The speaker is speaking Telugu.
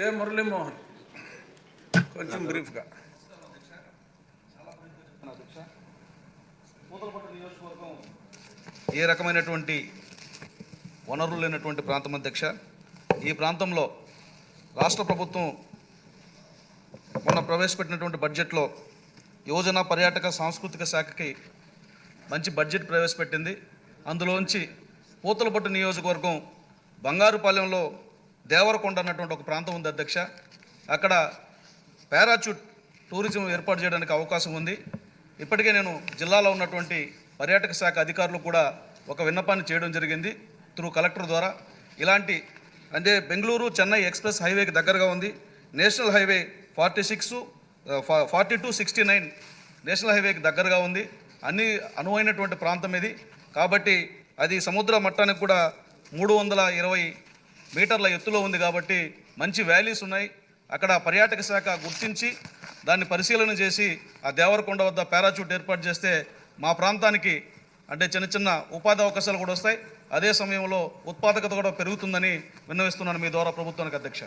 కె మురళీమోహన్ కొంచెం బ్రీఫ్గా. ఏ రకమైనటువంటి వనరులు లేనటువంటి ప్రాంతం అధ్యక్ష? ఈ ప్రాంతంలో రాష్ట్ర ప్రభుత్వం మొన్న ప్రవేశపెట్టినటువంటి బడ్జెట్లో యువజన పర్యాటక సాంస్కృతిక శాఖకి మంచి బడ్జెట్ ప్రవేశపెట్టింది. అందులోంచి పూతలపట్టు నియోజకవర్గం బంగారుపాలెంలో దేవరకొండ అన్నటువంటి ఒక ప్రాంతం ఉంది అధ్యక్ష. అక్కడ పారాచూట్ టూరిజం ఏర్పాటు చేయడానికి అవకాశం ఉంది. ఇప్పటికే నేను జిల్లాలో ఉన్నటువంటి పర్యాటక శాఖ అధికారులు కూడా ఒక విన్నపాన్ని చేయడం జరిగింది త్రూ కలెక్టర్ ద్వారా. ఇలాంటి అంటే బెంగళూరు చెన్నై ఎక్స్ప్రెస్ హైవేకి దగ్గరగా ఉంది. National highway forty six forty two sixty nine national హైవేకి దగ్గరగా ఉంది. అన్ని అనువైనటువంటి ప్రాంతం ఇది. కాబట్టి అది సముద్ర మట్టానికి కూడా మూడు వందల ఇరవై మీటర్ల ఎత్తులో ఉంది కాబట్టి మంచి వ్యాలీస్ ఉన్నాయి. అక్కడ పర్యాటక శాఖ గుర్తించి దాన్ని పరిశీలన చేసి ఆ దేవరకొండ వద్ద పారాచూట్ ఏర్పాటు చేస్తే మా ప్రాంతానికి అంటే చిన్న చిన్న ఉపాధి అవకాశాలు కూడా వస్తాయి. అదే సమయంలో ఉత్పాదకత కూడా పెరుగుతుందని విన్నవిస్తున్నాను మీ ద్వారా ప్రభుత్వానికి అధ్యక్ష.